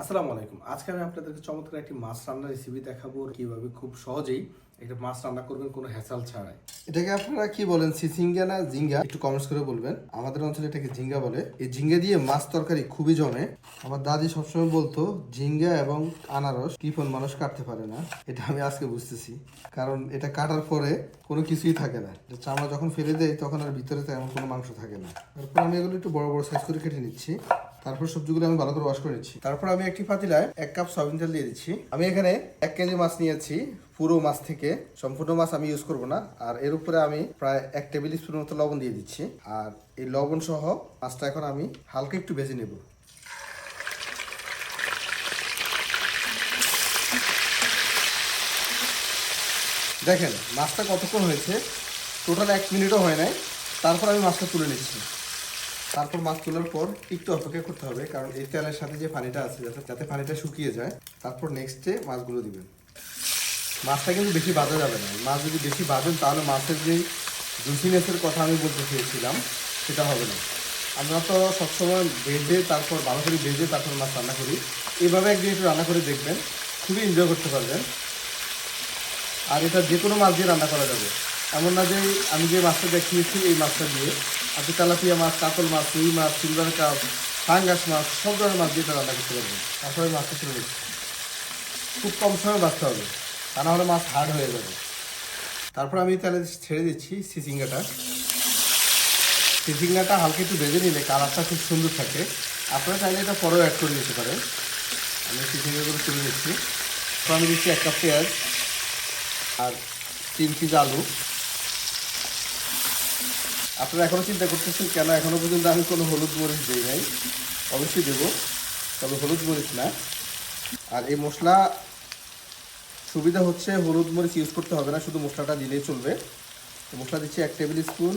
আসসালামু আলাইকুম। আজকে আমি আপনাদেরকে চমৎকার একটি মাছ রান্নার রেসিপি দেখাবো কীভাবে খুব সহজেই একটা মাছ রান্না করবেন কোনো হ্যাসাল ছাড়াই। এটাকে আপনারা কি বলেন, সিসিঙ্গা না জিঙ্গা? একটু কমেন্টস করে বলবেন। আমাদের অঞ্চলে এটাকে জিঙ্গা বলে। এই ঝিঙ্গা দিয়ে মাছ তরকারি খুবই জমে। আমার দাদি সবসময় বলতো ঝিঙ্গা এবং আনারস কিপন মানুষ কাটতে পারে না? এটা আমি আজকে বুঝতেছি। কারণ এটা কাটার পরে কোনো কিছুই থাকে না। চামড়া যখন ফেলে দেয়, তখন আর ভিতরে তেমন কোনো মাংস থাকে না। তারপর আমি এগুলো একটু বড় বড় সাইজ করে কেটে নিচ্ছি। তারপর সবজিগুলো আমি ভালো করে ওয়াশ করে নিচ্ছি। তারপর আমি একটি পাতিলায় এক কাপ সয়াবিন তেল দিয়ে দিচ্ছি। আমি এখানে এক কেজি মাছ নিয়েছি, পুরো মাছ থেকে। সম্পূর্ণ মাছ আমি ইউজ করব না। আর এর উপরে আমি প্রায় এক টেবিল স্পুন মতো লবণ দিয়ে দিচ্ছি। আর এই লবণ সহ মাছটা এখন আমি হালকা একটু ভেজে নেব। দেখেন, মাছটা কতক্ষণ হয়েছে? টোটাল এক মিনিটও হয় নাই। তারপর আমি মাছটা তুলে নিচ্ছি। তারপর মাছ তোলার পর একটু অপেক্ষা করতে হবে, কারণ এই তেলের সাথে যে পানিটা আছে, যাতে পানিটা শুকিয়ে যায়, তারপর নেক্সটে মাছগুলো দিবেন। মাছটা কিন্তু বেশি বাজা যাবে না। মাছ যদি বেশি বাজেন, তাহলে মাছের যে জুসিনেসের কথা আমি বলতে চেয়েছিলাম, সেটা হবে না। আমরা তো সবসময় ভেজে তারপর ভালো করে ভেজে তারপর মাছ রান্না করি। এভাবে একদিন একটু রান্না করে দেখবেন, খুবই এনজয় করতে পারবেন। আর এটা যে কোনো মাছ দিয়ে রান্না করা যাবে। এমন না যে আমি যে মাছটা দেখিয়েছি, এই মাছটা দিয়ে আপনি তেলাপিয়া মাছ, কাতল মাছ, রুই মাছ, সিলভার কাপ, ফাঙ্গাস মাছ, সব ধরনের মাছ দিয়ে রান্না করতে পারবেন তারপরে মাছটা ছেড়ে দিচ্ছি খুব কম সময় বাঁচতে হবে। তা না হলে মাছ হার্ড হয়ে যাবে। তারপর আমি তাহলে ছেড়ে দিচ্ছি সিসিঙ্গাটা। সিসিঙ্গাটা হালকা একটু ভেজে নিলে কালারটা খুব সুন্দর থাকে। আপনারা চাইলে এটা পরেও অ্যাড করে দিতে পারেন। আমি সিসিঙ্গাগুলো তুলে দিচ্ছি তো আমি দিচ্ছি এক কাপ পেঁয়াজ আর তিন পিস আলু। আপনারা এখনও চিন্তা করতেছেন, কেন এখনও পর্যন্ত আমি কোনো হলুদ মরিচ দিই নাই? অবশ্যই দেবো, তবে হলুদ মরিচ না। আর এই মশলা, সুবিধা হচ্ছে হলুদ মরিচ ইউজ করতে হবে না, শুধু মশলাটা দিলেই চলবে। মশলা দিচ্ছি এক টেবিল স্পুন,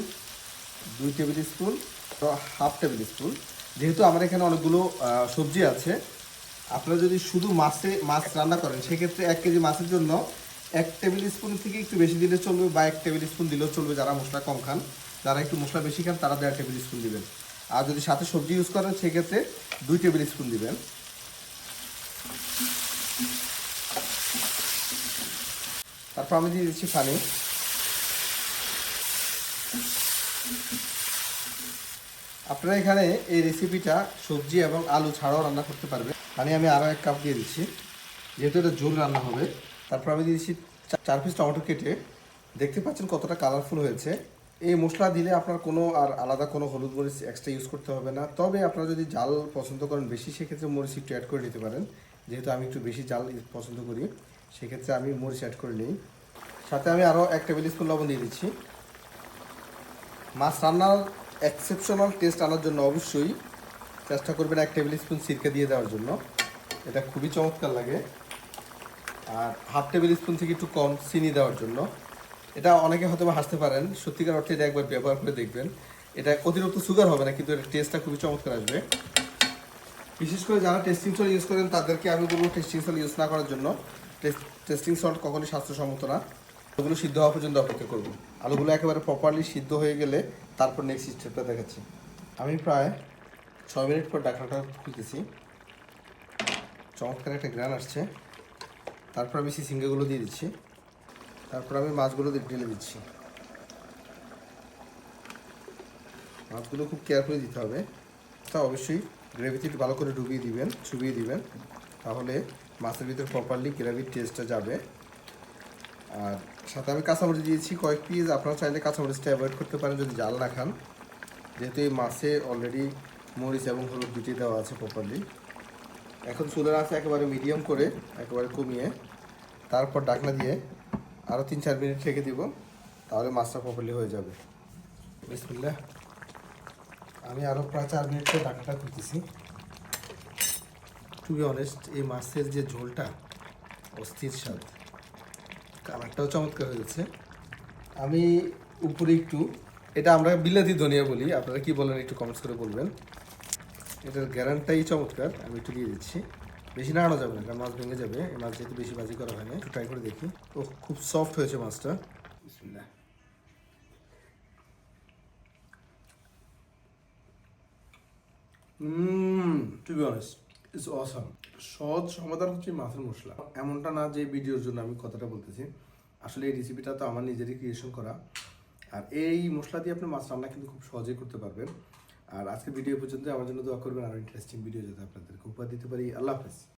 দুই tablespoon half tablespoon. যেহেতু আমার এখানে অনেকগুলো সবজি আছে, আপনারা যদি শুধু মাছে, মাছ রান্না করেন, সেক্ষেত্রে এক কেজি মাছের জন্য এক টেবিল স্পুন থেকে একটু বেশি দিলে চলবে বা এক টেবিল স্পুন দিলেও চলবে যারা মশলা কম খান। যারা একটু মশলা বেশি খান, তারা দেড় টেবিল স্পুন দিবেন। আর যদি সাথে সবজি ইউজ করেন, সেক্ষেত্রে দুই টেবিল স্পুন দিবেন। তারপর আমি দিয়ে দিচ্ছি পানি। আপনারা এখানে এই রেসিপিটা সবজি এবং আলু ছাড়াও রান্না করতে পারবেন। পানি আমি আরও এক কাপ দিয়ে দিচ্ছি, যেহেতু এটা জোর রান্না হবে। তারপর আমি দিয়ে দিচ্ছি চার পিস টমেটো কেটে, দেখতে পাচ্ছেন কতটা কালারফুল হয়েছে। এই মশলা দিলে আপনার কোনো আর আলাদা কোনো হলুদ মরিচ এক্সট্রা ইউজ করতে হবে না। তবে আপনারা যদি জাল পছন্দ করেন বেশি, সেক্ষেত্রে মরিচ একটু অ্যাড করে নিতে পারেন। যেহেতু আমি একটু বেশি জাল পছন্দ করি, সেক্ষেত্রে আমি মরিচ অ্যাড করে নিই। সাথে আমি আরও এক টেবিল স্পুন লবণ দিয়ে দিচ্ছি। মাছ রান্নার এক্সেপশনাল টেস্ট আনার জন্য অবশ্যই চেষ্টা করবেন এক টেবিল স্পুন সিরকা দিয়ে দেওয়ার জন্য। এটা খুবই চমৎকার লাগে। আর হাফ টেবিল স্পুন থেকে একটু কম চিনি দেওয়ার জন্য। এটা অনেকে হয়তো হাসতে পারেন। সত্যিকার অর্থে এটা একবার ব্যবহার করে দেখবেন। এটা অতিরিক্ত সুগার হবে না, কিন্তু এটা টেস্টটা খুবই চমৎকার আসবে। বিশেষ করে যারা টেস্টিং সল্ট ইউজ করেন, তাদেরকে আমি বলব টেস্টিং সল্ট ইউজ না করার জন্য টেস্টিং সল্ট কখনোই স্বাস্থ্যসম্মত না। ওগুলো সিদ্ধ হওয়া পর্যন্ত অপেক্ষা করব আলুগুলো একেবারে প্রপারলি সিদ্ধ হয়ে গেলে তারপর নেক্সট স্টেপটা দেখাচ্ছি। আমি প্রায় ছয় মিনিট পর ডাকনাটা খুলতেছি। চমৎকার একটা গ্রান আসছে। তারপর আমি সিঙ্গাগুলো দিয়ে দিচ্ছি। তারপর আমি মাছগুলো ঢেলে দিচ্ছি। মাছগুলো খুব কেয়ারফুলি দিতে হবে। তা অবশ্যই গ্রেভিতে একটু ভালো করে ডুবিয়ে দিবেন, চুবিয়ে দিবেন। তাহলে মাছের ভিতরে প্রপারলি গ্রেভির টেস্টটা যাবে। আর সাথে আমি কাঁচামরিচ দিয়েছি, কয়েক পিস আপনারা চাইলে কাঁচামরিচটা অ্যাভয়েড করতে পারেন যদি জাল না খান। যেহেতু এই মাছে অলরেডি মরিচ এবং হলুদ দুটি দেওয়া আছে প্রপারলি এখন চুলের আছে একেবারে মিডিয়াম করে, একেবারে কমিয়ে, তারপর ডাকনা দিয়ে আরও তিন চার মিনিট রেখে দিব, তাহলে মাছটা প্রপারলি হয়ে যাবে। বিসমিল্লাহ। আমি আরও প্রায় চার মিনিট করে ডাকনাটা খুলতেছি। টু বি অনেস্ট এই মাছের যে ঝোলটা, অস্থির স্বাদ। কালারটাও চমৎকার হয়েছে আমি উপরে একটু, এটা আমরা বিলাতি ধনিয়া বলি, আপনারা কি বলেন একটু কমেন্টস করে বলবেন। এটার গ্যারান্টাই চমৎকার, আমি একটু দিয়ে দিচ্ছি। বেশি নাড়ানো যাবে না, কারণ মাছ ভেঙে যাবে। এই মাছ যেহেতু বেশি ভাজি করা হয় একটু ট্রাই করে দেখি। ও খুব সফট হয়েছে মাছটা। টু বি অনেস্ট সহজ সমাধান হচ্ছে মাছের মশলা। এমনটা না যে ভিডিওর জন্য আমি কথাটা বলতেছি। আসলে এই রেসিপিটা তো আমার নিজেরই ক্রিয়েশন করা। আর এই মশলা দিয়ে আপনি মাছ রান্না কিন্তু খুব সহজেই করতে পারবেন। আর আজকে ভিডিও পর্যন্ত আমার জন্য দোয়া করবেন। আর ইন্টারেস্টিং ভিডিও যাতে আপনাদেরকে উপহার দিতে পারি। আল্লাহ হাফেজ।